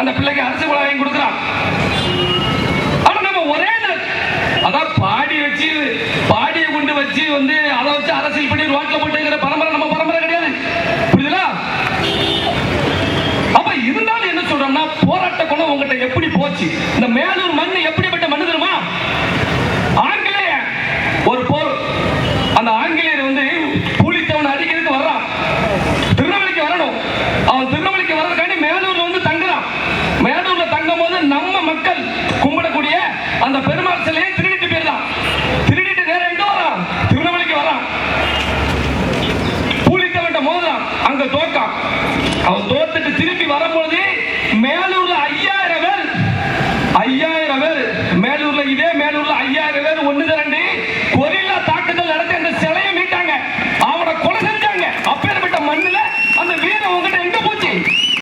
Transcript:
அந்த பிள்ளைக்கு அரிசி குழாய் வாங்கி கொடுக்குறான். ஆனா நம்ம ஒரே அதான் பாடி வச்சு பாடியை கொண்டு வச்சு வந்து அதை வச்சு அரசியல் பண்ணி ரோட்ல போட்டுங்கிற பரம்பரை நம்ம பரம்பரை கிடையாது. புரியுதுல அப்ப இருந்தாலும் என்ன சொல்றோம்னா போராட்ட குணம் உங்ககிட்ட எப்படி போச்சு? இந்த மேல மண் எப்படிப்பட்ட மண்ணு தெரியுமா ஆங்கிலேய ஒரு போர் அந்த ஆங்கிலேயர் வந்து பூலித்தவன் அடிக்கிறதுக்கு வர்றான் திருநெல்வேலிக்கு வரணும் அவன் திருநெல்வேலிக்கு வர்றதுக்காண்டி மேலூர்ல வந்து தங்குறான் மேலூர்ல தங்கும் போது நம்ம மக்கள் கும்பிடக்கூடிய அந்த பெருமாள் சிலையை திருடிட்டு போயிருந்தான் திருடிட்டு நேரம் எங்க வரான். திருநெல்வேலிக்கு வரான். பூலித்தவன் மோதுறான். அங்க தோக்கான் அவன் தோத்துட்டு திருப்பி வரும்பொழுது மேலூர்ல ஐயாயிரம் பேர். ஐயாயிரம் பேர். மேலூர்ல இதே மேலூர்ல ஐயாயிரம் பேர் ஒண்ணு ரெண்டு